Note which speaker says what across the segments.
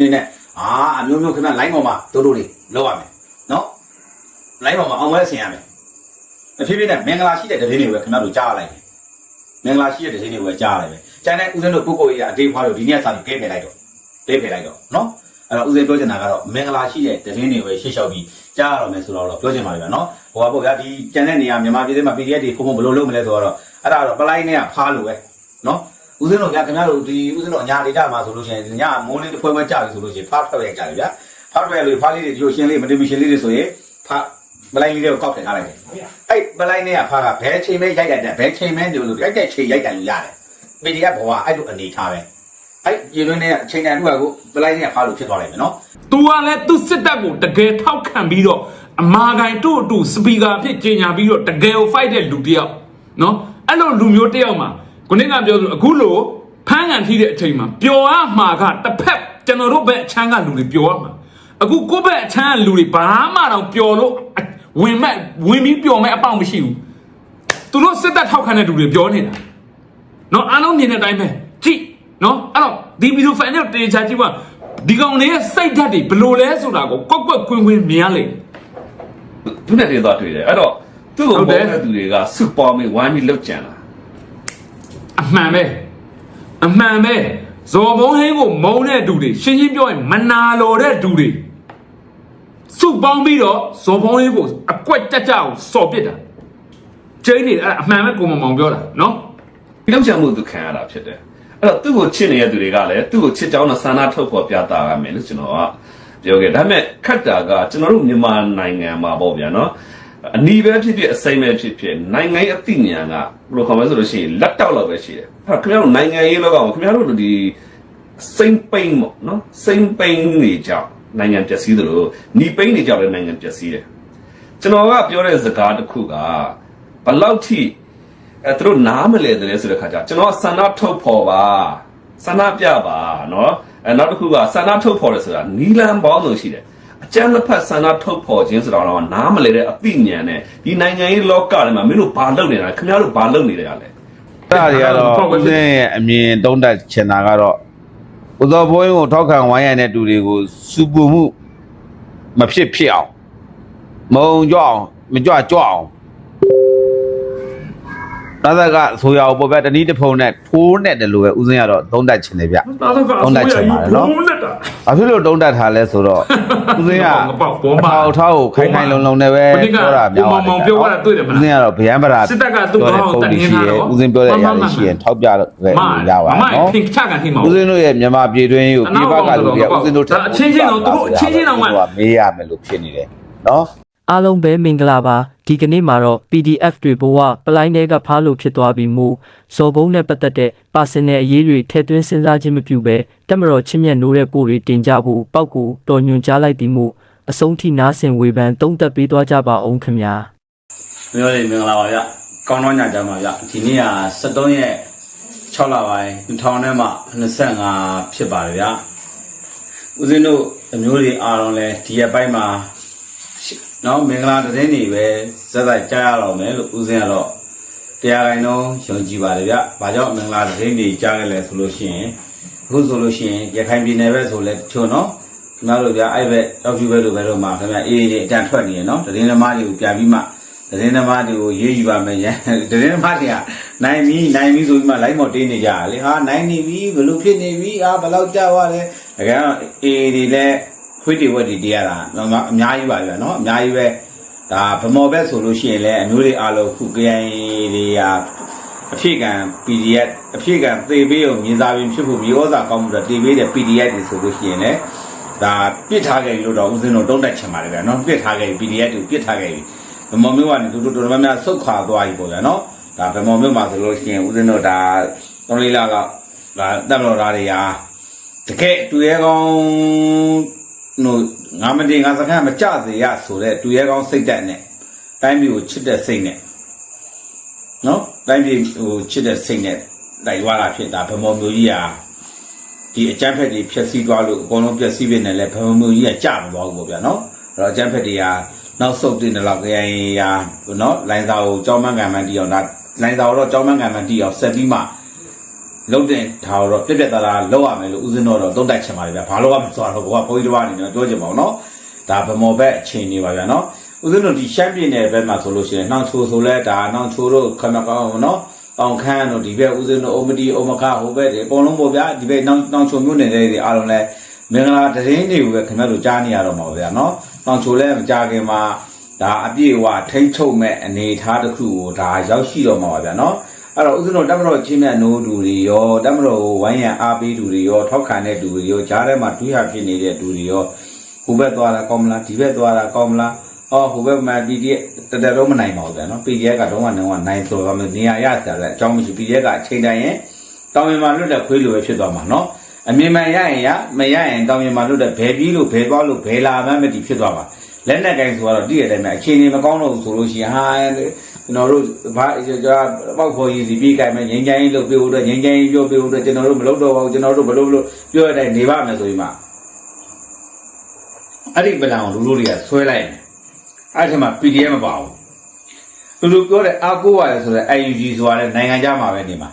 Speaker 1: နေနဲ့အာအမျိုးမျိုးခင်ဗျ line ပေါ်မှာတို့တို့တွေလောက်ရမယ်နော် line ပေါ်မှာအောင်ဝဲဆင်ရမယ်အဖြစ်ဖြစ်နဲ့မင်္ဂလာရှိတဲ့တရင်တွေပဲခင်ဗျတို့ကြားရလိုက်မယ်မင်္ဂလာရှိတဲ့တရင်တွေပဲကြားရလိုက်မယ်ကျန်တဲ့ဦးဇင်းတို့ပုဂ္ဂိုလ်ကြီးအတေးဖွားတို့ဒီနေ့စာပြီးကဲဖယ်လိုက်တော့ကဲဖယ်လိုက်တော့နော်အဲ့တော့ဦးဇင်းပြောချင်တာကတော့မင်္ဂလာရှိတဲ့တရင်တွေပဲရှေ့လျှောက်ပြီးကြားရတော့မယ်ဆိုတော့ပြောချင်ပါပြီဗျာနော်ဟိုကပေါ့ဗျာဒီကျန်တဲ့နေရာမြန်မာပြည်ထဲမှာ PDF တွေခုခုဘယ်လိုလုပ်မလဲဆိုတော့အဲ့ဒါတော့ပလိုက်နဲ့ကဖားလို့ပဲနော် ဦးဇင်းတို့ဗျာခင်ဗျားတို့ဒီဦးဇင်းတို့အညာဒေတာမှာဆိုလို့ရှိရင်ညမိုးလေးတစ်ဖွဲဖွဲကြာပြီဆိုလို့ရှိရင်ဖားထွက်ရကြတယ်ဗျာဖားထွက်ရလို့ဖားလေးတွေဒီလိုရှင်းလေးမတင်မရှင်းလေးတွေဆိုရင်ဖားပလိုက်လေးတွေကိုကောက်ထည့်ထားလိုက်တယ်အဲ့ပလိုက်နဲ့ကဖားကဘဲချိန်မဲရိုက်လိုက်တယ်ဘဲချိန်မဲလို့လို့ရိုက်တဲ့ချိန်ရိုက်တယ်လို့ရတယ် PDF ဘဝအဲ့လိုအနေထားပဲအဲ့ရေလွင်းနဲ့အချိန်တန်တူကကိုပလိုက်နဲ့ကဖားလို့ဖြစ်သွားလိုက်မယ်နော်
Speaker 2: သူကလည်းသူစစ်တပ်ကိုတကယ်ထောက်ခံပြီးတော့အမာခံတို့အတူစပီကာဖြစ်ကြီးညာပြီးတော့တကယ်ကို fight တဲ့လူတစ်ယောက်နော်အဲ့လိုလူမျိုးတစ်ယောက်မှာ ခုနကပြောသလိုအခုလိုဖမ်းကန်ထိတဲ့အချိန်မှာပျော်ရမှာကတစ်ဖက်ကျွန်တော်တို့ဘက်အချမ်းကလူတွေပျော်ရမှာအခုကိုယ့်ဘက်အချမ်းကလူတွေဘာမှတော့ပျော်လို့ဝင်မဲ့ဝင်ပြီးပျော်မဲ့အပေါက်မရှိဘူးသူတို့စစ်တပ်ထောက်ခံတဲ့လူတွေပြောနေတာနော်အားလုံးမြင်တဲ့အတိုင်းပဲကြည့်နော်အဲ့တော့ဒီဗီဒီယိုဖိုင်နဲ့တေချာကြည့်ပါဒီကောင်လေးရဲ့စိတ်ဓာတ်တွေဘယ်လိုလဲဆိုတာကိုကွက်ကွက်ကွင်းကွင်းမြင်ရလိမ့်မယ်
Speaker 3: သူနဲ့တွေသွားတွေ့တယ်အဲ့တော့သူ့ကို
Speaker 2: ဟုတ်တယ်
Speaker 3: ပေါ်တဲ့သူတွေကစုပေါင်းပြီးဝိုင်းပြီးလှုပ်ကြံလာ
Speaker 2: အ မှန်ပဲအမှန်ပဲဇော်ဘုံဟင်းကိုမုံတဲ့သူတွေရှင်းရှင်းပြောရင်မနာလိုတဲ့သူတွေစုပေါင်းပြီးတော့ဇော်ဘုံဟင်းကိုအကွက်တက်ကြအောင်စော်ပစ်တာကျင်းနေအဲ့ဒါအမှန်ပဲကိုမမောင်ပြောတာနော်
Speaker 3: ဒီလှုပ်ကြံမှုသူခံရတာဖြစ်တယ်အဲ့တော့သူ့ကိုချစ်နေတဲ့သူတွေကလည်းသူ့ကိုချစ်ကြောင်းနဲ့ဆန္ဒထုတ်ဖော်ပြတာရမယ်လို့ကျွန်တော်ကပြောခဲ့ဒါပေမဲ့ခက်တာကကျွန်တော်တို့မြန်မာနိုင်ငံမှာပေါ့ဗျာနော် အနီးပဲဖြစ်ဖြစ်အစိမ့်ပဲဖြစ်ဖြစ်နိုင်ငံအသိဉာဏ်ကဘယ်လိုခေါ်မလဲဆိုလို့ရှိရင်လက်တောက်လောက်ပဲရှိတယ်အဲ့ခင်ဗျားတို့နိုင်ငံရေးလောကမှာခင်ဗျားတို့ဒီစိမ့်ပိန်ပေါ့နော်စိမ့်ပိန်နေကြနိုင်ငံပျက်စီးသလိုညီပိန်နေကြတဲ့နိုင်ငံပျက်စီးတယ်ကျွန်တော်ကပြောတဲ့စကားတစ်ခုကဘလောက်ထိအဲသူတို့နားမလည်တယ်ဆိုတဲ့ခါကျကျွန်တော်ဆန္ဒထုတ်ဖော်ပါဆန္ဒပြပါနော်အဲနောက်တစ်ခုကဆန္ဒထုတ်ဖော်တယ်ဆိုတာနီလန်ပေါင်းလို့ရှိတယ် အကျန်းတစ်ဖက်ဆန္ဒထုတ်ဖော်ခြင်းဆိုတာတော့နားမလဲတဲ့အသိဉာဏ်နဲ့ဒီနိုင်ငံရေးလောကထဲမှာမင်းတို့ဘာလုပ်နေတာလဲခင်ဗျားတို့ဘာလုပ်နေကြလဲ
Speaker 4: အဲ့ဒါတွေကတော့ဦးစင်းရဲ့အမြင်သုံးသပ်ချင်တာကတော့ဥသောဘိုးရင်ကိုထောက်ခံဝိုင်းရတဲ့တူတွေကိုစုပူမှုမဖြစ်ဖြစ်အောင်မုံကြွအောင်မကြွကြွအောင် ဒါသကဆိုရအောင်ပေါ်ပြတနည်းတစ်ဖုံနဲ့ထိုးနဲ့တယ်လို့ပဲဦးစင်းကတော့သုံးသပ်ချင်တယ်ဗျ
Speaker 2: ဒါတော့က
Speaker 4: သုံးသပ်ချင်ပါတယ်နော်
Speaker 2: ဘုံလက်တာ
Speaker 4: ဘာဖြစ်လို့တုံးတက်ထားလဲဆိုတော့ဦးစင်းက
Speaker 2: ငပေါက်ပေါ်မှာ
Speaker 4: ထောက်ထောက်ကိုခိုင်ခိုင်လုံလုံနဲ့ပဲ
Speaker 2: ဘုန်းကြီးက
Speaker 4: ပြောတာများ
Speaker 2: ကိုမောင်မောင်ပြောတာတွေ့တယ်မလား
Speaker 4: ဦးစင်းကတော့ဗျံပရာ
Speaker 2: စစ်တပ်ကသူ့ကောင်းကိုတတ်ငင်းထားတော့
Speaker 4: ဦးစင်းပြောတဲ့အရာ
Speaker 2: မှန်မှန်
Speaker 4: တွေရှိရင်ထောက်ပြခဲ့လို့ရပါ
Speaker 2: မမ
Speaker 4: နော်
Speaker 2: ဖင်ချကန်ထိမှာ
Speaker 4: ဦးစင်းတို့ရဲ့မြန်မာပြည်တွင်းကို
Speaker 2: အနော
Speaker 4: ပြည်
Speaker 2: က်
Speaker 4: ပကလူတွေက
Speaker 2: တော့
Speaker 4: ဦးစင်းတို့ထက်
Speaker 2: ဒါအချင်းချင်းတော့သူတို့အချင်းချင်းတော့မှ
Speaker 4: သူကမေးရမယ်လို့ဖြစ်နေတယ်နော်
Speaker 5: အားလုံးပဲမင်္ဂလာပါဒီကနေ့မှာတော့ PDF တွေဘဝပလိုင်းတွေကဖားလို့ဖြစ်သွားပြီးမို့ဇော်ဘုံနဲ့ပတ်သက်တဲ့ personal အရေးတွေထည့်သွင်းစဉ်းစားခြင်းမပြုဘဲတက်မတော်ချင်းမြတ်နိုးတဲ့ကိုယ်တွေတင်ကြဖို့ပောက်ကိုတော်ညွန်ကြားလိုက်ပြီးမို့အဆုံးထိနားဆင်ဝေဖန်သုံးသပ်ပေးသွားကြပါအောင်ခင်ဗျာ
Speaker 1: မျိုးလေးမင်္ဂလာပါဗျကောင်းတော့ညကြမှာဗျဒီနေ့က73ရက်6လပိုင်း2000နဲ့မှ25ဖြစ်ပါတယ်ဗျဦးဇင်းတို့အမျိုးတွေအားလုံးလဲဒီရက်ပိုင်းမှာ နော်မင်္ဂလာသတင်းတွေပဲဇက်တိုက်ကြားရတော့မယ်လို့ဦးဇင်းကတော့တရားခိုင်တော့ယုံကြည်ပါတယ်ဗျဘာကြောင့်မင်္ဂလာသတင်းတွေကြားရလဲဆိုလို့ရှိရင်အခုဆိုလို့ရှိရင်ရခိုင်ပြည်နယ်ပဲဆိုလဲတချို့နော်ခင်ဗျားတို့ဗျအဲ့ဘက်တောက်ပြူပဲလို့ပဲတော့မှာခင်ဗျာအေးအေးလေးအတန်ထွက်နေရနော်သတင်းသမားတွေကိုပြန်ပြီးမှသတင်းသမားတွေကိုရေးယူပါမယ်ရန်သတင်းသမားတွေကနိုင်ပြီနိုင်ပြီဆိုပြီးမှ line မော်တင်းနေကြတာလေဟာနိုင်နေပြီဘယ်လိုဖြစ်နေပြီအာဘယ်လောက်ကြာသွားလဲတကယ်တော့အေးဒီလဲ ခွေးတွေဝက်တွေတရားတာအများကြီးပါဗျာနော်အများကြီးပဲဒါဗမော်ဘက်ဆိုလို့ရှိရင်လည်းအမျိုးတွေအားလုံးခု KI တွေကအဖြစ်ကံ PDF အဖြစ်ကံသေပေးကိုမြင်စားပြီးဖြစ်ဖို့မြေဩဇာကောင်းမှုတော့သေပေးတဲ့ PDF တွေဆိုလို့ရှိရင်လည်းဒါပြစ်ထားခဲ့လို့တော့ဦးဇင်းတို့တုံးတက်ချင်ပါတယ်ဗျာနော်ပြစ်ထားခဲ့ PDF တွေပြစ်ထားခဲ့ပြီဗမော်မျိုးကနေတူတူတော်တော်များများဆုတ်ခွာသွားပြီပေါ့ဗျာနော်ဒါဗမော်မျိုးမှာဆိုလို့ရှိရင်ဦးဇင်းတို့ဒါသုံးလေးလကဒါတက်မတော်သားတွေဟာတကယ်တူရဲကောင်း တို့ငါမတင်ငါစခန်းမကြစေရဆိုတဲ့တူရဲကောင်းစိတ်ဓာတ်နဲ့တိုင်းပြည်ကိုချစ်တဲ့စိတ်နဲ့နော်တိုင်းပြည်ဟိုချစ်တဲ့စိတ်နဲ့တိုက်သွားတာဖြစ်တာဗမော်မျိုးကြီးဟာဒီအကျန်းဖက်တွေဖြက်စီးသွားလို့အကုန်လုံးပြက်စီးပြနေလဲဗမော်မျိုးကြီးကကြာမသွားဘူးပေါ့ဗျာနော်အဲ့တော့အကျန်းဖက်တွေဟာနောက်ဆုတ်တင်တယ်လို့ခရိုင်ရာနော်လိုင်းစာကိုကြောင်းမန်းကံမန်းတီအောင်ဒါလိုင်းစာကိုတော့ကြောင်းမန်းကံမန်းတီအောင်ဆက်ပြီးမှ လုံးတင်ဒါတော့ပြက်ပြက်သားသားလောက်ရမယ်လို့ဦးဇင်းတော်တော့သုံးသပ်ချင်ပါတယ်ဗျာဘာလို့ကမဆိုတော့ဘောကဘိုးကြီးတစ်ပါးအနေနဲ့ပြောချင်ပါအောင်နော်ဒါဗမော်ဘက်အချိန်နေပါဗျာနော်ဦးဇင်းတို့ဒီရှမ်းပြည်နယ်ဘက်မှာဆိုလို့ရှိရင်နှောင်ချိုဆိုလဲဒါနှောင်ချိုတို့ခမကောင်းနော်အောင်ခန်းတို့ဒီဘက်ဦးဇင်းတို့အုံမတီအုံမခဟိုဘက်ဒီအကုန်လုံးပေါ့ဗျာဒီဘက်နှောင်နှောင်ချိုမြို့နယ်တွေအားလုံးလဲမင်္ဂလာတရင်တွေကိုပဲခင်ဗျားတို့ကြားနေရတော့မှာဗျာနော်နှောင်ချိုလဲမကြခင်မှာဒါအပြည့်အဝထိမ့်ချုပ်မဲ့အနေအထားတစ်ခုကိုဒါရောက်ရှိတော့မှာပါဗျာနော် အဲ့တော့ဥစဉ်တော်တမတော်ချင်းမြတ်နိုးတူတွေရောတမတော်ကိုဝိုင်းရန်အားပေးတူတွေရောထောက်ခံတဲ့တူတွေရောဂျားထဲမှာတွေးရဖြစ်နေတဲ့တူတွေရောဟိုဘက်သွားတာကောင်းမလားဒီဘက်သွားတာကောင်းမလားအော်ဟိုဘက်မှာ PDF တတတော့မနိုင်ပါဘူးဗျာနော် PDF ကတော့ကတော့နိုင်ဆိုတော့နေရာရစရာလည်းအကြောင်းမရှိ PDF ကအချိန်တိုင်းရင်တောင်ရင်မှာလွတ်တဲ့ခွေးလိုပဲဖြစ်သွားမှာနော်အမြင်မှန်ရရင်ရမရရင်တောင်ရင်မှာလွတ်တဲ့ဘယ်ပြီးလို့ဘယ်သွားလို့ဘယ်လာမှမသိဖြစ်သွားပါလက်နဲ့ကင်ဆိုတော့တည့်ရတဲ့အတိုင်းပဲအခြေအနေမကောင်းတော့ဘူးဆိုလို့ရှိရင်ဟာ ကျွန်တော်တို့ဘာကျွန်တော်ပေါက်ဖော်ရည်စီပြီးကြိုင်မယ်ငင်းချိုင်းလို့ပြောလို့ငင်းချိုင်းပြောပြောလို့ကျွန်တော်တို့မလုပ်တော့ပါဘူးကျွန်တော်တို့ဘလို့ဘလို့ပြောရတဲ့နေပါမယ်ဆိုပြီးမှအဲ့ဒီပလန်ကိုလူလူတွေကဆွဲလိုက်တယ်အဲ့ဒီမှာ PDF မပါဘူးလူလူပြောတဲ့အာကိုရတယ်ဆိုတော့ IUG ဆိုတာလည်းနိုင်ငံခြားမှာပဲနေမှာ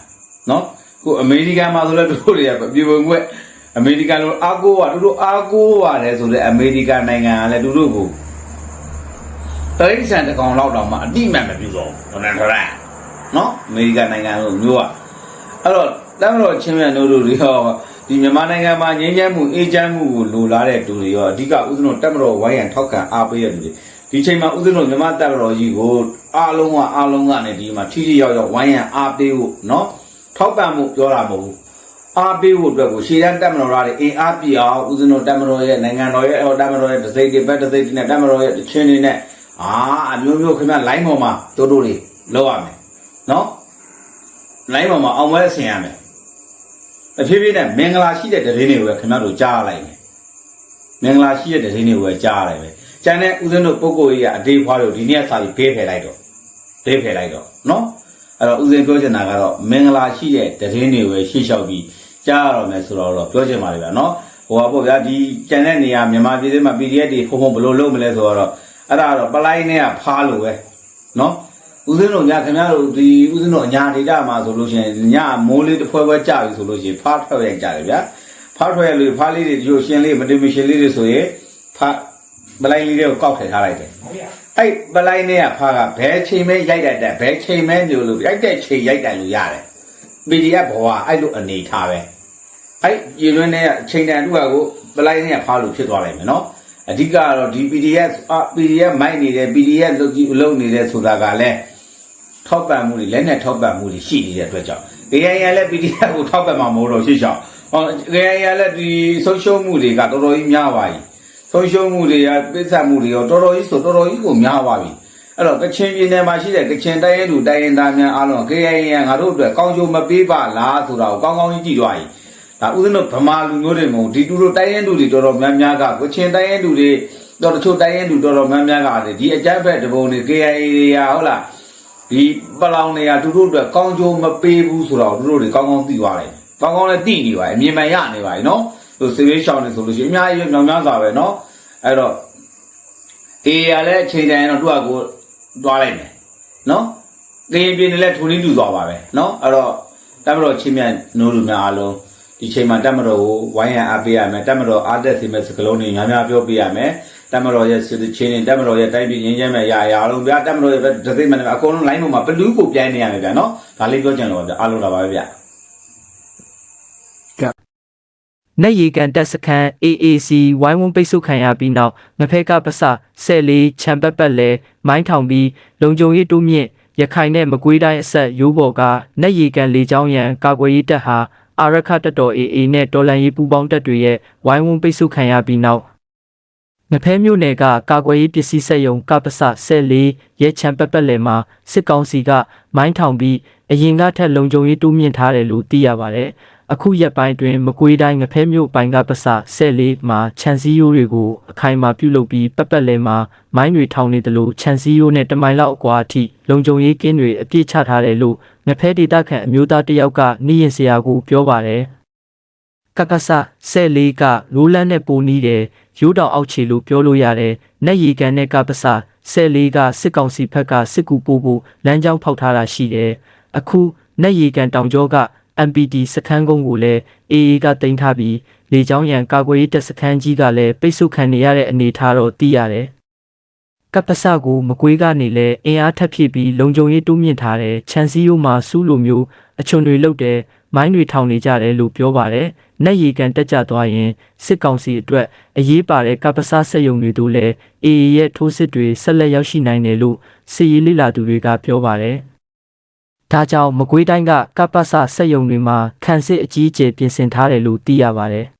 Speaker 1: နော်ခုအမေရိကန်မှာဆိုလည်းတို့တွေကပြေဝင်ခွက်အမေရိကန်လိုအာကိုရတို့တို့အာကိုရတယ်ဆိုတော့အမေရိကန်နိုင်ငံကလည်းတို့တို့ကို တရိษံတစ်ကောင်လောက်တောင်မှအတိအမှန်မပြုတော့ဘူးဒေါ်နယ်ထရန့်နော်အမေရိကန်နိုင်ငံလိုမျိုးอ่ะအဲ့တော့တမ်းတော့ချင်းမြန်တို့တို့တွေရောဒီမြန်မာနိုင်ငံမှာငြိမ်းချမ်းမှုအေးချမ်းမှုကိုလိုလားတဲ့သူတွေရောအဓိကဥစဉ်တို့တက်မတော်ဝိုင်းရန်ထောက်ခံအားပေးတဲ့သူတွေဒီချိန်မှာဥစဉ်တို့မြန်မာတက်မတော်ကြီးကိုအားလုံးကအားလုံးကနေဒီမှာထိထိရောက်ရောက်ဝိုင်းရန်အားပေးဖို့နော်ထောက်ပံ့မှုပြောတာမဟုတ်ဘူး အားပေးဖို့အတွက်ကိုရှေ့တန်းတက်မတော်ရတဲ့အင်အားပြအောင်ဦးဇင်းတို့တက်မတော်ရဲ့နိုင်ငံတော်ရဲ့ဟောတက်မတော်ရဲ့ဒစိမ့်တွေဘက်ဒစိမ့်တွေနဲ့တက်မတော်ရဲ့တချင်းတွေနဲ့ အာအမျိုးမျိုးခင်ဗျလိုင်းပေါ်မှာတို့တို့တွေလောက်ရမယ်နော်လိုင်းပေါ်မှာအောင်ပွဲဆင်ရမယ်အဖြစ်ဖြစ်နဲ့မင်္ဂလာရှိတဲ့တရင်တွေကိုပဲခင်ဗျတို့ကြားလိုက်မယ်မင်္ဂလာရှိတဲ့တရင်တွေကိုပဲကြားရတယ်ပဲကျန်တဲ့ဦးဇင်းတို့ပုဂ္ဂိုလ်ကြီးကအတေးဖွားတို့ဒီနေ့ကစာပြီးဘေးဖယ်လိုက်တော့ဘေးဖယ်လိုက်တော့နော်အဲ့တော့ဦးဇင်းပြောချင်တာကတော့မင်္ဂလာရှိတဲ့တည်င်းတွေပဲရှေ့လျှောက်ပြီးကြားရတော့မယ်ဆိုတော့တော့ပြောချင်ပါလေဗျာနော်ဟိုပါပေါ့ဗျာဒီကျန်တဲ့နေရာမြန်မာပြည်ထဲမှာ PDF တွေဖုံဖုံဘယ်လိုလုပ်မလဲဆိုတော့ အဲ့ဒါတော့ပလိုက်နဲ့ကဖားလို့ပဲနော်ဦးဇင်းတို့ညခင်ဗျားတို့ဒီဦးဇင်းတို့အညာဒေတာမှာဆိုလို့ရှိရင်ညမိုးလေးတစ်ဖွဲဖွဲကြာပြီဆိုလို့ရှိရင်ဖားထွက်ရကြတယ်ဗျာဖားထွက်ရလို့ဖားလေးတွေဒီလိုရှင်းလေးမတင်မရှင်းလေးတွေဆိုရင်ဖားပလိုက်လေးတွေကိုကောက်ထည့်ထားလိုက်တယ်အဲ့ပလိုက်နဲ့ကဖားကဘယ်ချိန်မဲရိုက်တတ်တယ်ဘယ်ချိန်မဲမျိုးလို့ရိုက်တဲ့ချိန်ရိုက်တယ်လို့ရတယ် PDF ဘဝအဲ့လိုအနေထားပဲအဲ့ရေလွင်းနဲ့အချိန်တန်တူကကိုပလိုက်နဲ့ကဖားလို့ဖြစ်သွားလိုက်မယ်နော် အဓိကကတော့ဒီ PDF အာ PDF မိုက်နေတယ် PDF လုတ်ကြည့်လုတ်နေတယ်ဆိုတာကလည်းထောက်ပံ့မှုတွေလက်နဲ့ထောက်ပံ့မှုတွေရှိနေတဲ့အတွက်ကြောင့် KIA လည်း PDF ကိုထောက်ပံ့မှာမဟုတ်တော့ရှေ့ရှောက်ဟော KIA လည်းဒီဆုံးရှုံးမှုတွေကတော်တော်ကြီးများပါပြီဆုံးရှုံးမှုတွေကပိဿမှုတွေရောတော်တော်ကြီးဆိုတော်တော်ကြီးကိုများသွားပြီအဲ့တော့ကချင်ပြည်နယ်မှာရှိတဲ့ကချင်တိုင်းရဲသူတိုင်းရင်သားများအားလုံး KIA ငါတို့အတွက်ကောင်းကျိုးမပေးပါလားဆိုတာကိုကောင်းကောင်းကြီးကြည့်သွားပြီ ဒါဥစဉ်တို့ဗမာလူမျိုးတွေမဟုတ်ဒီတူတို့တိုင်းရဲသူတွေတော်တော်များများကကချင်တိုင်းရဲသူတွေတော်တချို့တိုင်းရဲသူတော်တော်များများကဒီအကြမ်းဖက်တပုံတွေ KIA တွေရာဟုတ်လားဒီပလောင်တွေကသူတို့အတွက်ကောင်းကျိုးမပေးဘူးဆိုတော့သူတို့တွေကောင်းကောင်းသိသွားတယ်ကောင်းကောင်းလည်းသိနေပါတယ်အမြင်မှန်ရနေပါတယ်နော်ဟိုစေရေးရှောင်းနေဆိုလို့ရှိရင်အများကြီးပဲမြောင်များစွာပဲနော်အဲ့တော့အေးရလည်းအချိန်တိုင်းတော့သူ့အကိုတွားလိုက်မယ်နော်ကရင်ပြည်နယ်လည်းထုံနေတူသွားပါပဲနော်အဲ့တော့တမတော်ချင်းမြတ်နိုးလူများအားလုံး ဒီချိန်မှာတမတော်ကိုဝိုင်းရန်အားပေးရမယ်တမတော်အားတက်စီမဲ့စကလုံးတွေများများပြောပေးရမယ်တမတော်ရဲ့စစ်ချင်းတွေတမတော်ရဲ့တိုင်းပြည်ငင်းချမ်းမဲ့ရာရာလုံးဗျာတမတော်ရဲ့ဒသိမနဲ့အကုန်လုံး line ပေါ်မှာဘလူးကိုပြိုင်းနေရမယ်ဗျာနော်ဒါလေးပြောချင်လို့ပါဗျာအားလုံးလာပါပဲဗျာ
Speaker 5: နက်ရီကန်တက်စခန်း AAC ဝိုင်းဝန်းပိတ်ဆို့ခံရပြီးနောက်ငဖဲကပစဆဲလေးချံပတ်ပတ်လဲမိုင်းထောင်ပြီးလုံခြုံရေးတိုးမြင့်ရခိုင်နဲ့မကွေးတိုင်းအဆက်ရိုးပေါ်ကနက်ရီကန်လေကြောင်းရန်ကာကွယ်ရေးတပ်ဟာ အာရခတပ်တော် AA နဲ့တော်လန်ရေးပူးပေါင်းတပ်တွေရဲ့ဝိုင်းဝန်းပိတ်ဆို့ခံရပြီးနောက်ငဖဲမြို့နယ်ကကာကွယ်ရေးပစ္စည်းစက်ရုံကပစဆဲလေးရဲချံပတ်ပတ်လဲမှာစစ်ကောင်စီကမိုင်းထောင်ပြီးအရင်ကထက်လုံခြုံရေးတိုးမြင့်ထားတယ်လို့သိရပါတယ်။ အခုရက်ပိုင်းတွင်မကွေးတိုင်းငဖဲမြို့ပိုင်ကပစဆဲလေးမှာခြံစည်းရိုးတွေကိုအခိုင်အမာပြုလုပ်ပြီးပက်ပက်လဲမှာမိုင်းတွေထောင်နေတယ်လို့ခြံစည်းရိုးနဲ့တမိုင်လောက်အကွာအထိလုံခြုံရေးကင်းတွေအပြည့်ချထားတယ်လို့ငဖဲဒေတာခန့်အမျိုးသားတစ်ယောက်ကနှီးရင်စရာကိုပြောပါတယ်ကကဆဆဲလေးကရိုးလန်းနဲ့ပိုနီးတယ်ရိုးတောင်အောက်ခြေလို့ပြောလို့ရတယ်နက်ရီကန်နဲ့ကပစဆဲလေးကစစ်ကောင်စီဘက်ကစစ်ကူပို့ဖို့လမ်းကြောင်းဖောက်ထားတာရှိတယ်အခုနက်ရီကန်တောင်ကျောက MPD စခန်းကုန်းကိုလည်း AA ကတင်ထားပြီးလေကြောင်းရန်ကာကွယ်ရေးတပ်စခန်းကြီးကလည်းပိတ်ဆို့ခံနေရတဲ့အနေအထားတော့သိရတယ်။ကပ္ပစကိုမကွေးကနေလည်းအင်အားထပ်ဖြည့်ပြီးလုံခြုံရေးတိုးမြင့်ထားတယ်။ချန်စီယိုမှာစူးလိုမျိုးအချွန်တွေလုတ်တယ်မိုင်းတွေထောင်နေကြတယ်လို့ပြောပါတယ်။နက်ရီကန်တက်ကြသွားရင်စစ်ကောင်စီအတွက်အရေးပါတဲ့ကပ္ပစစက်ယုံတွေတို့လည်း AA ရဲ့ထိုးစစ်တွေဆက်လက်ရောက်ရှိနိုင်တယ်လို့စစ်ရေးလေ့လာသူတွေကပြောပါတယ်။ ဒါကြောင့်မကွေးတိုင်းကကပ္ပစစက်ယုံတွေမှာခန့်စစ်အကြီးအကျယ်ပြင်ဆင်ထားတယ်လို့သိရပါတယ်။